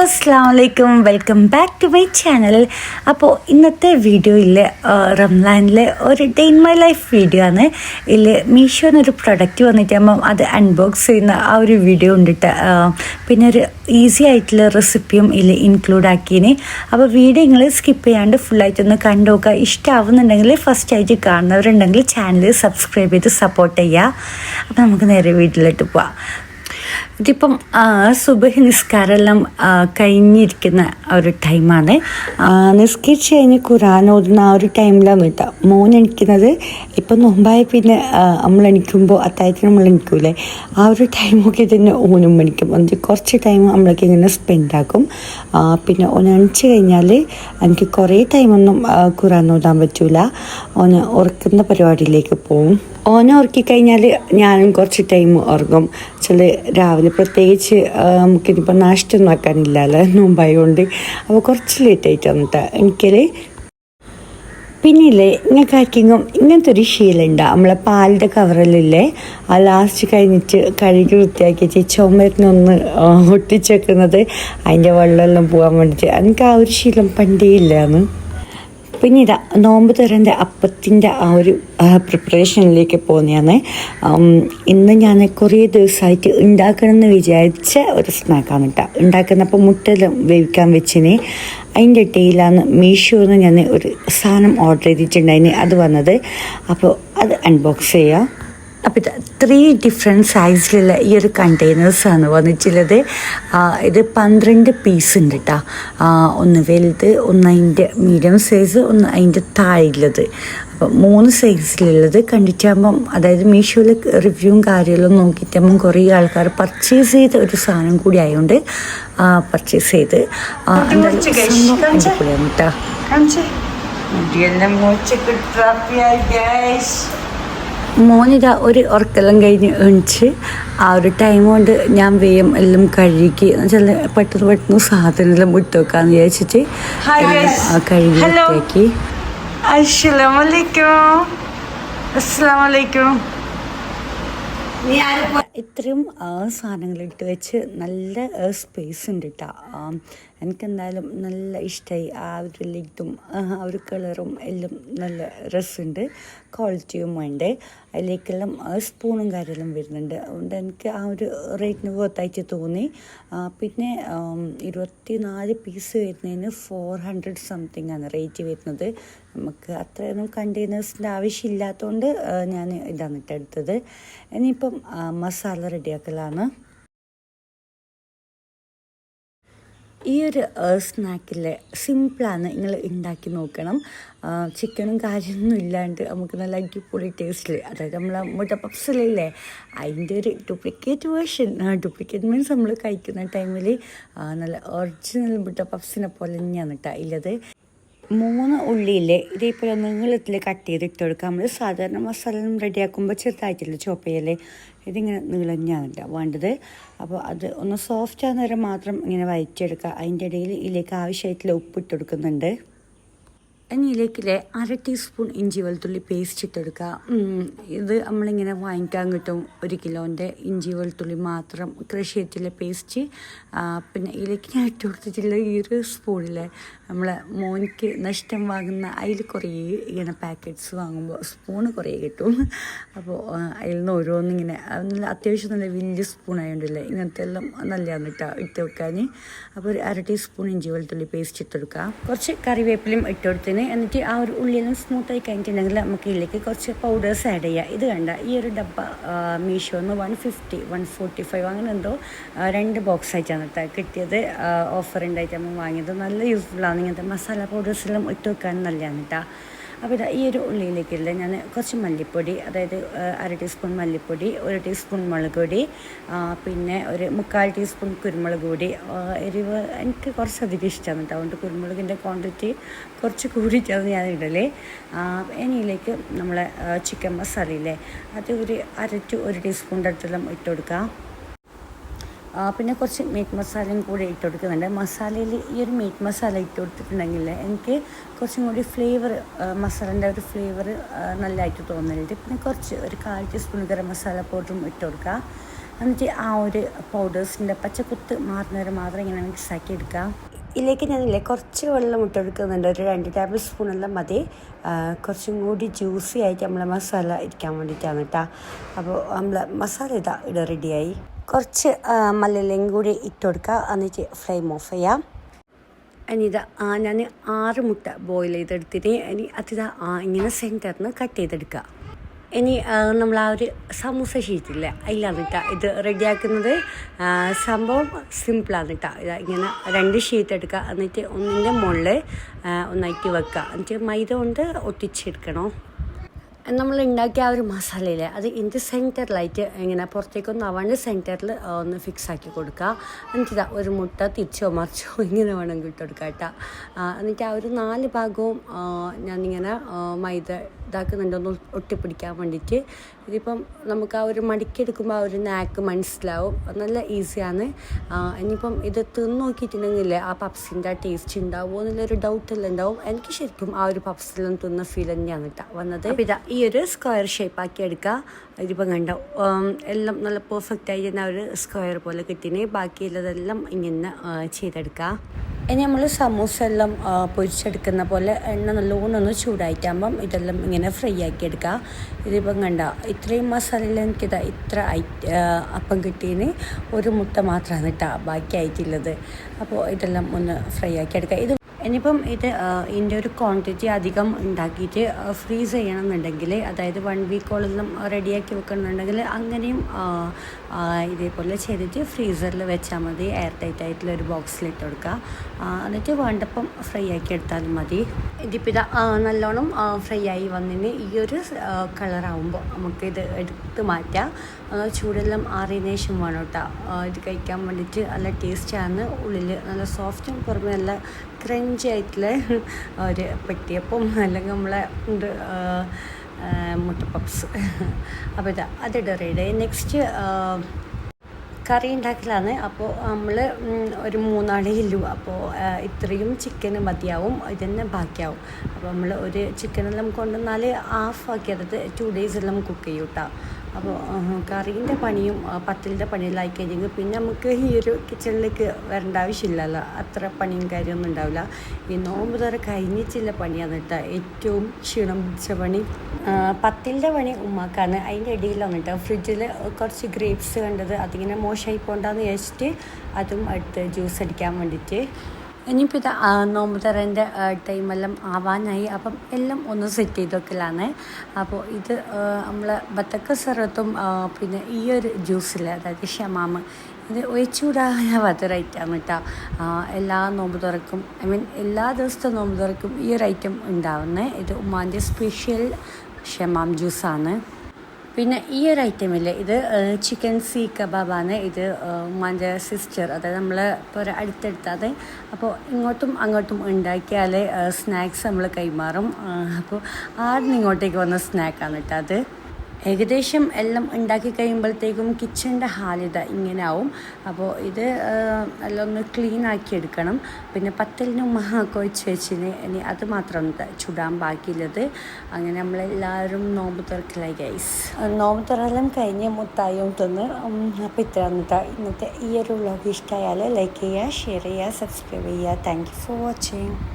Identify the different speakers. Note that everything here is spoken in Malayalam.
Speaker 1: അസ്സാം വലൈക്കും welcome back to my channel. അപ്പോൾ ഇന്നത്തെ വീഡിയോയിൽ റംലാനിലെ ഒരു day in my life video ആണ്. ഇതിൽ മീഷോ എന്നൊരു പ്രൊഡക്റ്റ് വന്നിട്ടാകുമ്പം അത് അൺബോക്സ് ചെയ്യുന്ന ആ ഒരു വീഡിയോ ഉണ്ടിട്ട് പിന്നെ ഒരു ഈസി ആയിട്ടുള്ള റെസിപ്പിയും ഇതിൽ ഇൻക്ലൂഡ് ആക്കിയതിന് അപ്പോൾ വീഡിയോ നിങ്ങൾ സ്കിപ്പ് ചെയ്യാണ്ട് ഫുള്ളായിട്ടൊന്ന് കണ്ടു നോക്കുക. ഇഷ്ടമാവുന്നുണ്ടെങ്കിൽ ഫസ്റ്റ് ആയിട്ട് കാണുന്നവരുണ്ടെങ്കിൽ ചാനൽ സബ്സ്ക്രൈബ് ചെയ്ത് സപ്പോർട്ട് ചെയ്യുക. അപ്പോൾ നമുക്ക് നേരെ വീട്ടിലോട്ട് പോവാം. ഇതിപ്പം സുബഹി നിസ്കാരമെല്ലാം കഴിഞ്ഞിരിക്കുന്ന ഒരു ടൈമാണ്. നിസ്കരിച്ച് കഴിഞ്ഞ് ഖുറാൻ ഓതുന്ന ആ ഒരു ടൈമിലാണ് കേട്ടോ. മോൻ എണിക്കുന്നത്. ഇപ്പം നോമ്പായ പിന്നെ നമ്മൾ എണിക്കുമ്പോൾ അത്താഴത്തിന് നമ്മൾ എണിക്കൂലേ? ആ ഒരു ടൈമൊക്കെ തന്നെ ഓനും എണിക്കും. എന്നിട്ട് കുറച്ച് ടൈം നമ്മളൊക്കെ ഇങ്ങനെ സ്പെൻഡ് ആക്കും. പിന്നെ ഓൻ എണിച്ച് കഴിഞ്ഞാൽ എനിക്ക് കുറേ ടൈമൊന്നും ഖുറാൻ ഓതാൻ പറ്റൂല. ഓന് ഉറക്കുന്ന പരിപാടിയിലേക്ക് പോവും. ഓനെ ഉറക്കി കഴിഞ്ഞാൽ ഞാനും കുറച്ച് ടൈം ഉറങ്ങും. ചില രാവിലെ പ്രത്യേകിച്ച് ആ, നമുക്കിതിപ്പോൾ നാഷ്ടൊന്നും ആക്കാനില്ലല്ലോ നോമ്പായതുകൊണ്ട് അപ്പോൾ കുറച്ച് ലേറ്റ് ആയിട്ട് വന്നിട്ടാ. എനിക്കത് പിന്നില്ലേ നിങ്ങൾക്ക് ആർക്കെങ്കിലും ഇങ്ങനത്തെ ഒരു ശീലമുണ്ട്? നമ്മളെ പാലിന്റെ കവറിലില്ലേ? ആ ലാസ്റ്റ് കഴിഞ്ഞിട്ട് കഴുകി വൃത്തിയാക്കിയിട്ട് ചുമരിനൊന്ന് ഒട്ടിച്ചേക്കുന്നത് അതിന്റെ വെള്ളമെല്ലാം പോകാൻ വേണ്ടിയിട്ട്. എനിക്ക് ആ ഒരു ശീലം പണ്ടേ ഇല്ലാന്ന്. പിന്നെ ഇതാ നോമ്പ് തുറന്റെ അപ്പത്തിന്റെ ആ ഒരു പ്രിപ്പറേഷനിലേക്ക് പോകുന്നതാണ്. ഇന്ന് ഞാൻ കുറേ ദിവസമായിട്ട് ഉണ്ടാക്കണമെന്ന് വിചാരിച്ച ഒരു സ്നാക്കാണ് കേട്ടോ. ഉണ്ടാക്കുന്നപ്പോൾ മുട്ട വേവിക്കാൻ വെച്ചിന്. അതിന്റെ ഇടയിലാണ് മീഷോന്ന് ഞാൻ ഒരു സാധനം ഓർഡർ ചെയ്തിട്ടുണ്ടായിന്. അത് വന്നത്. അപ്പോൾ അത് അൺബോക്സ് ചെയ്യാം. അപ്പോൾ ഇത് ത്രീ ഡിഫറെന്റ് സൈസിലുള്ള ഈ ഒരു കണ്ടെയ്നേഴ്സാണ് വന്നിട്ടുള്ളത്. ഇത് പന്ത്രണ്ട് പീസ് ഉണ്ട് കേട്ടോ ഒന്ന് വലുത് ഒന്ന് അതിന്റെ മീഡിയം സൈസ് ഒന്ന് അതിന്റെ താഴെയുള്ളത് അപ്പം മൂന്ന് സൈസിലുള്ളത് കണ്ടിട്ടാകുമ്പം അതായത് മീഷോയിൽ റിവ്യൂവും കാര്യമെല്ലാം നോക്കിയിട്ടാകുമ്പം കുറേ ആൾക്കാർ പർച്ചേസ് ചെയ്ത ഒരു സാധനം കൂടി ആയതുകൊണ്ട് പർച്ചേസ് ചെയ്ത്. അടിപൊളിയാണ് കേട്ടോ മോനിത ഒരു ഉറക്കെല്ലാം കഴിഞ്ഞ് എണിച്ച് ആ ഒരു ടൈം കൊണ്ട് ഞാൻ വേഗം എല്ലാം കഴുകി ചില പെട്ടെന്ന് പെട്ടെന്ന് സാധനമെല്ലാം വിട്ട് വെക്കാന്ന് വിചാരിച്ചിട്ട് കഴുകി. വൃത്തിയാക്കി. ഇത്രയും സാധനങ്ങൾ ഇട്ട് വെച്ച് നല്ല സ്പേസ് ഉണ്ട് കേട്ടോ എനിക്കെന്തായാലും നല്ല ഇഷ്ടമായി ആ ഒരു ലിറ്റും ആ ഒരു കളറും എല്ലാം നല്ല രസമുണ്ട്. ക്വാളിറ്റിയും വേണ്ടേ. അതിലേക്കെല്ലാം സ്പൂണും കാര്യമെല്ലാം വരുന്നുണ്ട്. അതുകൊണ്ട് എനിക്ക് ആ ഒരു റേറ്റിന് വർത്തായിട്ട് തോന്നി. പിന്നെ ഇരുപത്തി നാല് പീസ് വരുന്നതിന് ഫോർ ഹൺഡ്രഡ് സംതിങ് ആണ് റേറ്റ് വരുന്നത്. നമുക്ക് അത്രയൊന്നും കണ്ടെയ്നേഴ്സിന്റെ ആവശ്യമില്ലാത്തതുകൊണ്ട് ഞാൻ ഇതാണ് എടുത്തത് ഇനിയിപ്പം മസാല റെഡിയാക്കലാണ് ഈ ഒരു സ്നാക്കിൽ സിമ്പിളാണ് നിങ്ങൾ ഉണ്ടാക്കി നോക്കണം. ചിക്കനും കാര്യമൊന്നും ഇല്ലാണ്ട് നമുക്ക് നല്ല അടിപൊളി ടേസ്റ്റിൽ അതായത് നമ്മൾ മുട്ട പപ്സിലില്ലേ? അതിന്റെ ഒരു ഡ്യൂപ്ലിക്കേറ്റ് വേർഷൻ ഡ്യൂപ്ലിക്കേറ്റ് മീൻസ് നമ്മൾ കഴിക്കുന്ന ടൈമിൽ നല്ല ഒറിജിനൽ മുട്ട പപ്സിനെ പോലെ തന്നെയാണ് കേട്ടോ ഉള്ളത് മൂന്ന് ഉള്ളിയില്ലേ ഇതേപോലെ നീളത്തിൽ കട്ട് ചെയ്ത് ഇട്ട് കൊടുക്കുക നമ്മൾ സാധാരണ മസാല റെഡിയാക്കുമ്പോൾ ചെറുതായിട്ടില്ല ചോപ്പ് ഇതിങ്ങനെ നീളഞ്ഞാണല്ല വേണ്ടത്. അപ്പോൾ അത് ഒന്ന് സോഫ്റ്റ് ആകുന്നവരെ മാത്രം ഇങ്ങനെ വയറ്റിയെടുക്കുക. അതിന്റെ ഇടയിൽ ഇതിലേക്ക് ആവശ്യമായിട്ടുള്ള ഉപ്പിട്ട് കൊടുക്കുന്നുണ്ട്. ഇനി അര ടീസ്പൂൺ ഇഞ്ചി വെളുത്തുള്ളി പേസ്റ്റ് ഇട്ടെടുക്കുക ഇത് നമ്മളിങ്ങനെ വാങ്ങിക്കാൻ കിട്ടും ഒരു കിലോന്റെ ഇഞ്ചി വെളുത്തുള്ളി മാത്രം. കൃഷി ചെയ്തിട്ടുള്ള പേസ്റ്റ് പിന്നെ ഇതിലേക്ക് ഞാൻ ഇട്ട് കൊടുത്തിട്ടുള്ള ഈ ഒരു സ്പൂണിലെ നമ്മളെ മോനിക്ക് നഷ്ടം വാങ്ങുന്ന അതിൽ കുറേ ഇങ്ങനെ പാക്കറ്റ്സ് വാങ്ങുമ്പോൾ സ്പൂണ് കുറേ കിട്ടും. അപ്പോൾ അതിൽ നിന്ന് ഓരോന്നിങ്ങനെ നല്ല അത്യാവശ്യം നല്ല വലിയ സ്പൂൺ ആയതുകൊണ്ടല്ലേ ഇങ്ങനത്തെ എല്ലാം നല്ലതാണ് ഇട്ടാ ഇട്ട് വെക്കാൻ അപ്പോൾ ഒരു അര ടീസ്പൂൺ ഇഞ്ചി വെളുത്തുള്ളി പേസ്റ്റ് ഇട്ടെടുക്കുക കുറച്ച് കറിവേപ്പിലും ഇട്ട് കൊടുത്തതിന് എന്നിട്ട് ആ ഒരു ഉള്ളിയെല്ലാം സ്മൂത്തായി കഴിഞ്ഞിട്ടുണ്ടെങ്കിൽ നമുക്ക് ഇതിലേക്ക് കുറച്ച് പൗഡേഴ്സ് ആഡ് ചെയ്യാം. ഇത് കണ്ട ഈ ഒരു ഡബ്ബ മീഷോന്ന് one fifty one forty five അങ്ങനെ എന്തോ രണ്ട് ബോക്സ് ആയിട്ടാണ് കേട്ടോ കിട്ടിയത്. ഓഫർ ഉണ്ടായിട്ട് നമ്മൾ വാങ്ങിയത്. നല്ല യൂസ്ഫുള്ളാണ് ഇങ്ങനത്തെ മസാല പൗഡേഴ്സെല്ലാം ഇട്ട് വെക്കാൻ നല്ലതാണ് കേട്ടോ അപ്പോൾ ഇതാ ഈ ഒരു ഉള്ളിയിലേക്കുള്ള ഞാൻ കുറച്ച് മല്ലിപ്പൊടി അതായത് അര ടീസ്പൂൺ മല്ലിപ്പൊടി ഒരു ടീസ്പൂൺ മുളക് പൊടി പിന്നെ ഒരു മുക്കാൽ ടീസ്പൂൺ കുരുമുളക് പൊടി എരിവ് എനിക്ക് കുറച്ചധികം ഇഷ്ടമാണ് കേട്ടോ. അതുകൊണ്ട് കുരുമുളകിന്റെ ക്വാണ്ടിറ്റി കുറച്ച് കൂടിയിട്ടാണ് ഞാൻ ഇടലേ. ഇനിയിലേക്ക് നമ്മളെ ചിക്കൻ മസാലയില്ലേ അത് ഒരു അര ടു ഒരു ടീസ്പൂണിന്റെ അടുത്തെല്ലാം ഇട്ട് കൊടുക്കാം. പിന്നെ കുറച്ച് മീറ്റ് മസാലയും കൂടി ഇട്ട് കൊടുക്കുന്നുണ്ട്. മസാലയിൽ ഈ ഒരു മീറ്റ് മസാല ഇട്ട് കൊടുത്തിട്ടുണ്ടെങ്കിൽ എനിക്ക് കുറച്ചും കൂടി ഫ്ലേവർ മസാലന്റെ ഒരു ഫ്ലേവർ നല്ലതായിട്ട് തോന്നലുണ്ട്. പിന്നെ കുറച്ച് ഒരു കാൽ ടീസ്പൂൺ ഗരം മസാല പൗഡറും ഇട്ട് കൊടുക്കുക. എന്നിട്ട് ആ ഒരു പൗഡേഴ്സിന്റെ പച്ചക്കുത്ത് മാറുന്നവരെ മാത്രം ഇങ്ങനെ മിക്സാക്കി എടുക്കാം ഇതിലേക്ക് ഞാനില്ലേ കുറച്ച് വെള്ളം ഇട്ട് കൊടുക്കുന്നുണ്ട്. ഒരു രണ്ട് ടേബിൾ സ്പൂൺ എല്ലാം മതി. കുറച്ചും കൂടി ജ്യൂസി ആയിട്ട് നമ്മളെ മസാല ഇരിക്കാൻ വേണ്ടിയിട്ടാണ് കേട്ടോ. അപ്പോൾ നമ്മളെ മസാല ഇതാ ഇവിടെ റെഡിയായി കുറച്ച് മല്ലിയിലയും കൂടി ഇട്ട് കൊടുക്കുക എന്നിട്ട് ഫ്ലെയിം ഓഫ് ചെയ്യാം. ഇനി ഇതാ ഞാൻ ആറ് മുട്ട ബോയിൽ ചെയ്തെടുത്തിട്ട് ഇനി അതിതാ ഇങ്ങനെ സെന്ററിൽ നിന്ന് കട്ട് ചെയ്തെടുക്കുക ഇനി നമ്മൾ ആ ഒരു സമൂസ ഷീറ്റില്ലേ അതിലാണ് കേട്ടോ ഇത് റെഡിയാക്കുന്നത് സംഭവം സിമ്പിളാണ് കേട്ടോ ഇതാ ഇങ്ങനെ രണ്ട് ഷീറ്റ് എടുക്കുക എന്നിട്ട് ഒന്നിന്റെ മുകളിൽ ഒന്നായിട്ട് വെക്കുക എന്നിട്ട് മൈദ കൊണ്ട് ഒട്ടിച്ചെടുക്കണം? നമ്മൾ ഉണ്ടാക്കിയ ആ ഒരു മസാലയില്ലേ അത് ഇതിന്റെ സെന്ററിലായിട്ട് ഇങ്ങനെ പുറത്തേക്കൊന്നും ആവാണ്ട് സെന്ററിൽ ഒന്ന് ഫിക്സ് ആക്കി കൊടുക്കുക എന്നിട്ട് ഒരു മുട്ട തിരിച്ചോ മറിച്ചോ ഇങ്ങനെ വേണമെങ്കിൽ ഇട്ട് കൊടുക്കുക കേട്ടോ. എന്നിട്ട് ആ ഒരു നാല് ഭാഗവും ഞാനിങ്ങനെ മൈദ ഇതാക്കുന്നുണ്ടോന്ന് ഒട്ടിപ്പിടിക്കാൻ വേണ്ടിയിട്ട്. ഇതിപ്പം നമുക്ക് ആ ഒരു മടിക്കെടുക്കുമ്പോൾ ആ ഒരു നാക്ക് മനസ്സിലാവും. നല്ല ഈസിയാണ്. ഇനിയിപ്പം ഇത് തിന്ന് നോക്കിയിട്ടുണ്ടെങ്കിൽ ആ പപ്സിന്റെ ആ ടേസ്റ്റ് ഉണ്ടാവുമോ എന്നുള്ളൊരു ഡൗട്ടെല്ലാം ഉണ്ടാവും. എനിക്ക് ശരിക്കും ആ ഒരു പപ്സിലൊന്നും തിന്ന ഫീൽ തന്നെയാണ് കേട്ടോ വന്നത്. ഇതാ ഈ ഒരു സ്ക്വയർ ഷേപ്പ് ആക്കി എടുക്കുക ഇതിപ്പം കണ്ട എല്ലാം നല്ല പെർഫെക്റ്റ് ആയി ഒരു സ്ക്വയർ പോലെ കിട്ടിന്. ബാക്കിയുള്ളതെല്ലാം ഇങ്ങനെ ചെയ്തെടുക്കുക ഇനി നമ്മൾ സമൂസ എല്ലാം പൊരിച്ചെടുക്കുന്ന പോലെ എണ്ണ നല്ലോണം ഒന്ന് ചൂടായിട്ടാകുമ്പം ഇതെല്ലാം ഇങ്ങനെ ഫ്രൈ ആക്കി എടുക്കുക. ഇതിപ്പം കണ്ട ഇത്രയും മസാലയിൽ എനിക്കിതാ ഇത്ര അപ്പം കിട്ടിയതിന് ഒരു മുട്ട മാത്രമാണ് കേട്ടോ ബാക്കി ആയിട്ടുള്ളത് അപ്പോൾ ഇതെല്ലാം ഒന്ന് ഫ്രൈ ആക്കി എടുക്കുക. ഇത് ഇനിയിപ്പം ഇത് ഇതിന്റെ ഒരു ക്വാണ്ടിറ്റി അധികം ഉണ്ടാക്കിയിട്ട് ഫ്രീസ് ചെയ്യണമെന്നുണ്ടെങ്കിൽ അതായത് വൺ വീക്കോളെല്ലാം റെഡിയാക്കി വെക്കണമെന്നുണ്ടെങ്കിൽ അങ്ങനെയും ഇതേപോലെ ചെയ്തിട്ട് ഫ്രീസറിൽ വെച്ചാൽ മതി. എയർ ടൈറ്റ് ആയിട്ടുള്ള ഒരു ബോക്സിൽ ഇട്ട് കൊടുക്കുക എന്നിട്ട് വേണ്ടപ്പം ഫ്രൈ ആക്കി എടുത്താലും മതി. ഇതിപ്പോൾ ഇത് നല്ലോണം ഫ്രൈ ആയി വന്നതിന് ഈ ഒരു കളറാവുമ്പോൾ നമുക്കിത് എടുത്ത് മാറ്റാം. ചൂടെല്ലാം ആറിയതിനു ശേഷം വേണം കേട്ടോ ഇത് കഴിക്കാൻ വേണ്ടിയിട്ട് നല്ല ടേസ്റ്റാണ് ഉള്ളിൽ നല്ല സോഫ്റ്റും പുറമെ നല്ല ക്രഞ്ചി ആയിട്ടുള്ള ഒരു പെട്ടിയപ്പം അല്ലെങ്കിൽ നമ്മളെ ഉണ്ട് മുട്ട പപ്സ് അപ്പോൾ ഇതാ അതിട്ട് റെഡി. നെക്സ്റ്റ് കറി ഉണ്ടാക്കലാണ്. അപ്പോൾ നമ്മൾ ഒരു മൂന്നാളേ ഇല്ലു അപ്പോൾ ഇത്രയും ചിക്കൻ മതിയാവും. ഇതന്നെ ബാക്കിയാവും. അപ്പോൾ നമ്മൾ ഒരു ചിക്കനെല്ലാം കൊണ്ടുവന്നാൽ ഹാഫ് ആക്കിയത് ടു ഡേയ്സ് എല്ലാം കുക്ക് ചെയ്യും കേട്ടോ അപ്പോൾ കറീന്റെ പണിയും പത്തലിന്റെ പണിയെല്ലാം ആയി കഴിഞ്ഞെങ്കിൽ പിന്നെ നമുക്ക് ഈ ഒരു കിച്ചണിലേക്ക് വരേണ്ട ആവശ്യമില്ലല്ലോ. അത്ര പണിയും കാര്യമൊന്നും ഉണ്ടാവില്ല. ഈ നോമ്പ് തുറ കഴിഞ്ഞിട്ടുള്ള പണിയാണ് കേട്ടോ ഏറ്റവും ക്ഷീണം പിടിച്ച പണി. പത്തിലിന്റെ പണി ഉമ്മാക്കാണ്. അതിന്റെ ഇടയിലാണ് കേട്ടോ ഫ്രിഡ്ജിൽ കുറച്ച് ഗ്രേപ്സ് കണ്ടത്. അതിങ്ങനെ മോശമായി പോകണ്ടെന്ന് വിചാരിച്ചിട്ട് അതും എടുത്ത് ജ്യൂസ് അടിക്കാൻ വേണ്ടിയിട്ട്. ഇനിയിപ്പോൾ ഇത് നോമ്പുതറേന്റെ നോമ്പ് തറേന്റെ ടൈമെല്ലാം ആവാനായി. അപ്പം എല്ലാം ഒന്ന് സെറ്റ് ചെയ്ത് വെക്കലാണ് അപ്പോൾ ഇത് നമ്മൾ ബത്തക്ക സെറത്തും പിന്നെ ഈ ഒരു ജ്യൂസിൽ അതായത് ഷമാമ് ഇത് ഒഴിച്ചുകൂടാനാവാത്ത ഐറ്റമാണ് കേട്ടോ എല്ലാ നോമ്പ് തുറക്കും ഐ മീൻ എല്ലാ ദിവസത്തെ നോമ്പ് തുറക്കും ഈ ഒരു ഐറ്റം ഉണ്ടാവുന്നത് ഇത് ഉമ്മാന്റെ സ്പെഷ്യൽ ഷമാം ജ്യൂസാണ്. പിന്നെ ഈ ഒരു ഐറ്റമില്ലേ ഇത് ചിക്കൻ സീ കബാബാണ് ഇത് ഉമ്മാന്റെ സിസ്റ്റർ അതായത് നമ്മൾ ഇപ്പോൾ ഒരു അടുത്തടുത്താതെ അപ്പോൾ ഇങ്ങോട്ടും അങ്ങോട്ടും ഉണ്ടാക്കിയാൽ സ്നാക്സ് നമ്മൾ കൈമാറും. അപ്പോൾ ആദ്യം ഇങ്ങോട്ടേക്ക് വന്ന സ്നാക്കാണ് കേട്ടോ അത്. ഏകദേശം എല്ലാം ഉണ്ടാക്കി കഴിയുമ്പോഴത്തേക്കും കിച്ചണിന്റെ ഹാലിത ഇങ്ങനെ ആവും അപ്പോൾ ഇത് എല്ലാം ഒന്ന് ക്ലീൻ ആക്കി എടുക്കണം. പിന്നെ പത്തലിനും മഹാക്കോ വെച്ച് വെച്ചിന്. ഇനി അത് മാത്രം ചുടാൻ ബാക്കിയുള്ളത്. അങ്ങനെ നമ്മളെല്ലാവരും നോമ്പ് തുറക്കലായി ഗൈസ് നോമ്പ് തുറക്കലും കഴിഞ്ഞ് മുത്തായും തിന്ന് അപ്പം ഇത്ര ഇന്നത്തെ ഈ ഒരു വ്ലോഗ് ഇഷ്ടമായാൽ ലൈക്ക് ചെയ്യുക ഷെയർ ചെയ്യുക സബ്സ്ക്രൈബ് ചെയ്യുക. Thank you for watching